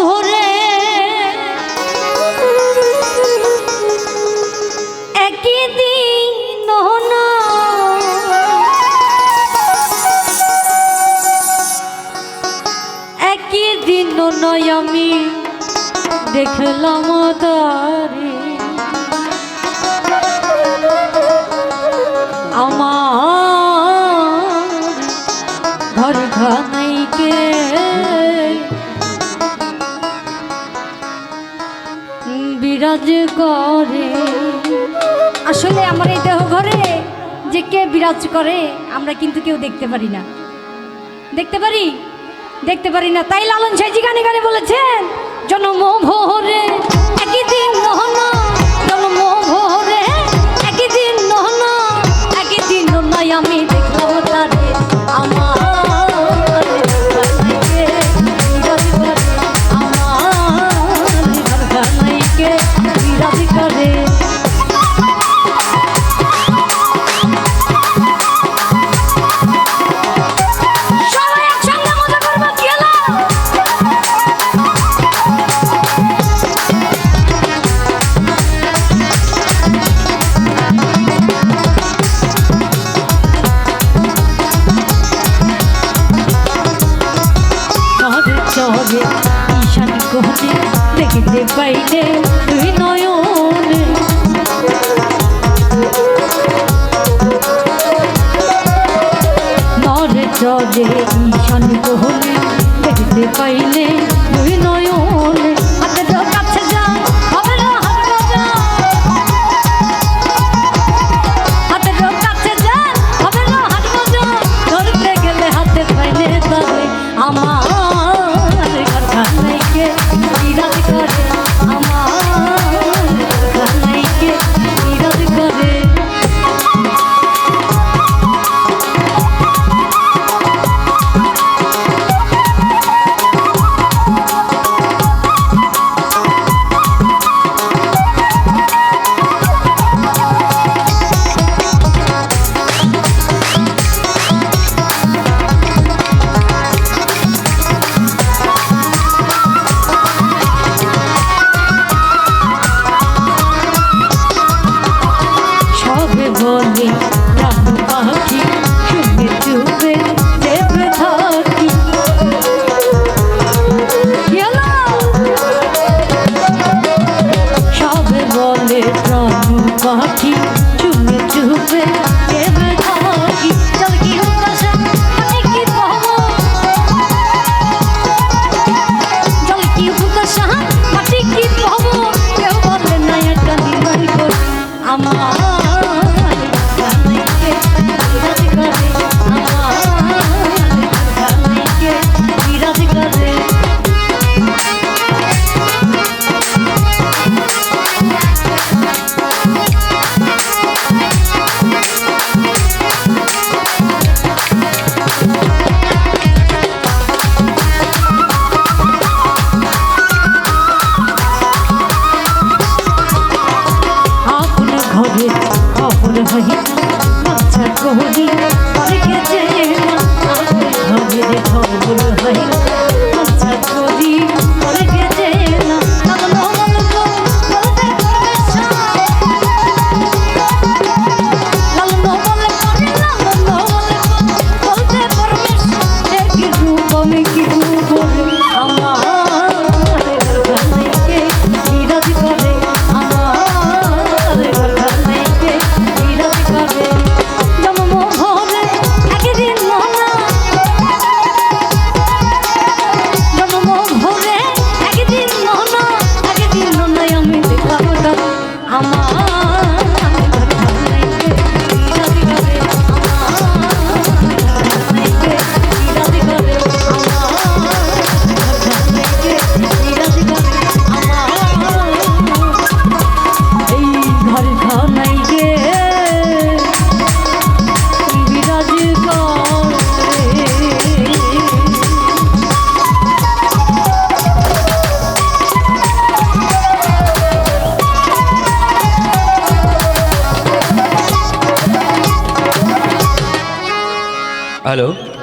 ভোরে একই একই দিন আমি দেখলাম আমার ঘর খানাইকে বিরাজ করে। আসলে আমার এই দেহ ঘরে যে কে বিরাজ করে, আমরা কিন্তু কেউ দেখতে পারি না। দেখতে পারি? দেখতে পারি না। তাই লালন সাইজি গানে গানে বলেছেন জনমোহরে একই দিন মোহনা লগে ঈশান কোহতে দেখিতে পাইলে তুই নয়নে নরে চরে ঈশান কোহতে দেখিতে পাইলে কথা চুপে চুপে সহজে I'm on. Hello.